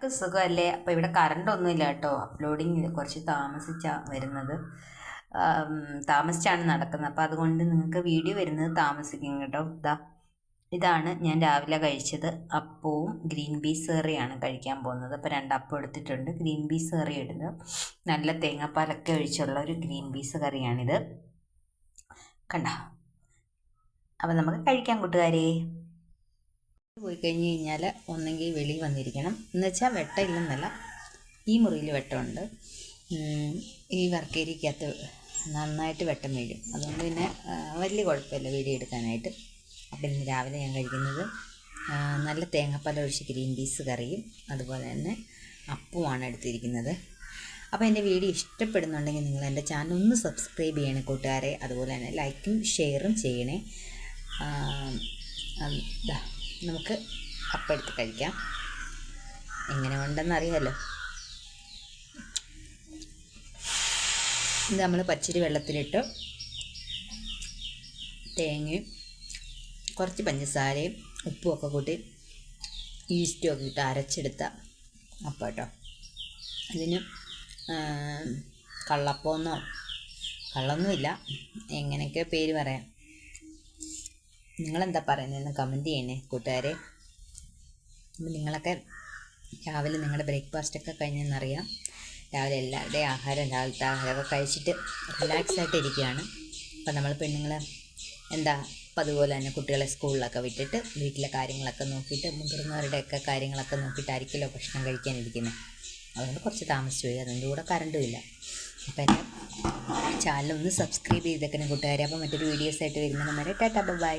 ഒക്കെ സുഖമല്ലേ? അപ്പോൾ ഇവിടെ കറണ്ടൊന്നുമില്ല കേട്ടോ. അപ്ലോഡിങ് കുറച്ച് താമസിച്ചാണ് വരുന്നത്. താമസിച്ചാണ് നടക്കുന്നത്. അപ്പോൾ അതുകൊണ്ട് നിങ്ങൾക്ക് വീഡിയോ വരുന്നത് താമസിക്കും കേട്ടോ. ഇതാ ഇതാണ് ഞാൻ രാവിലെ കഴിച്ചത്. അപ്പവും ഗ്രീൻ പീസ് കറിയാണ് കഴിക്കാൻ പോകുന്നത്. അപ്പോൾ രണ്ട് അപ്പം എടുത്തിട്ടുണ്ട്. ഗ്രീൻ പീസ് കറി ഇടുന്നത്. നല്ല തേങ്ങാപ്പാലൊക്കെ ഒഴിച്ചുള്ള ഒരു ഗ്രീൻ പീസ് കറിയാണിത്. കണ്ട? അപ്പൊ നമുക്ക് കഴിക്കാം കൂട്ടുകാരേ. പോയി കഴിഞ്ഞ് കഴിഞ്ഞാൽ ഒന്നെങ്കിൽ വെളിയിൽ വന്നിരിക്കണം. എന്നുവെച്ചാൽ വെട്ടമില്ലെന്നല്ല ഈ മുറിയിൽ വെട്ടമുണ്ട്. ഈ വർക്കേരിക്കകത്ത് നന്നായിട്ട് വെട്ടം വീഴും. അതുകൊണ്ട് പിന്നെ വലിയ കുഴപ്പമില്ല വീഡിയോ എടുക്കാനായിട്ട്. അപ്പം ഇന്ന് രാവിലെ ഞാൻ കഴിക്കുന്നത് നല്ല തേങ്ങാപ്പാൽ ഒഴിച്ച് ഗ്രീൻ പീസ് കറിയും അതുപോലെ തന്നെ അപ്പുമാണ് എടുത്തിരിക്കുന്നത്. അപ്പോൾ എന്റെ വീഡിയോ ഇഷ്ടപ്പെടുന്നുണ്ടെങ്കിൽ നിങ്ങൾ എന്റെ ചാനൽ ഒന്ന് സബ്സ്ക്രൈബ് ചെയ്യണേ കൂട്ടുകാരെ. അതുപോലെ തന്നെ ലൈക്കും ഷെയറും ചെയ്യണേ. ദാ, നമുക്ക് അപ്പം എടുത്ത് കഴിക്കാം. എങ്ങനെ ഉണ്ടെന്ന് അറിയാമല്ലോ ഇത് നമ്മൾ പച്ചരി വെള്ളത്തിലിട്ട്. തേങ്ങയും കുറച്ച് പഞ്ചസാരയും ഉപ്പും ഒക്കെ കൂട്ടി ഈസ്റ്റും ഒക്കെ ഇട്ട് അരച്ചെടുത്ത അപ്പം കേട്ടോ. അതിന് കള്ളപ്പമെന്നോ കള്ളൊന്നുമില്ല. എങ്ങനെയൊക്കെ പേര് പറയാം. നിങ്ങളെന്താ പറയുന്നതെന്ന് കമന്റ് ചെയ്യണേ കൂട്ടുകാരെ. അപ്പം നിങ്ങളൊക്കെ രാവിലെ നിങ്ങളുടെ ബ്രേക്ക്ഫാസ്റ്റൊക്കെ കഴിഞ്ഞെന്നറിയാം. രാവിലെ എല്ലാവരുടെയും ആഹാരം രാവിലത്തെ ആഹാരമൊക്കെ കഴിച്ചിട്ട് റിലാക്സ് ആയിട്ട് ഇരിക്കുകയാണ്. അപ്പം നമ്മൾ പെണ്ണുങ്ങൾ എന്താ അപ്പം അതുപോലെ തന്നെ കുട്ടികളെ സ്കൂളിലൊക്കെ വിട്ടിട്ട് വീട്ടിലെ കാര്യങ്ങളൊക്കെ നോക്കിയിട്ട് മുതിർന്നവരുടെയൊക്കെ കാര്യങ്ങളൊക്കെ നോക്കിയിട്ടായിരിക്കുമല്ലോ ഭക്ഷണം കഴിക്കാനിരിക്കുന്നത്. അതുകൊണ്ട് കുറച്ച് താമസിച്ചു പോയി അതിന്റെ കൂടെ കറണ്ടും ഇല്ല. എന്റെ ചാനൽ ഒന്ന് സബ്സ്ക്രൈബ് ചെയ്തേക്കണം കൂട്ടുകാരെ. അപ്പോൾ മറ്റൊരു വീഡിയോസായിട്ട് വരുന്നതിന് വരെ ടാറ്റാ ബൈ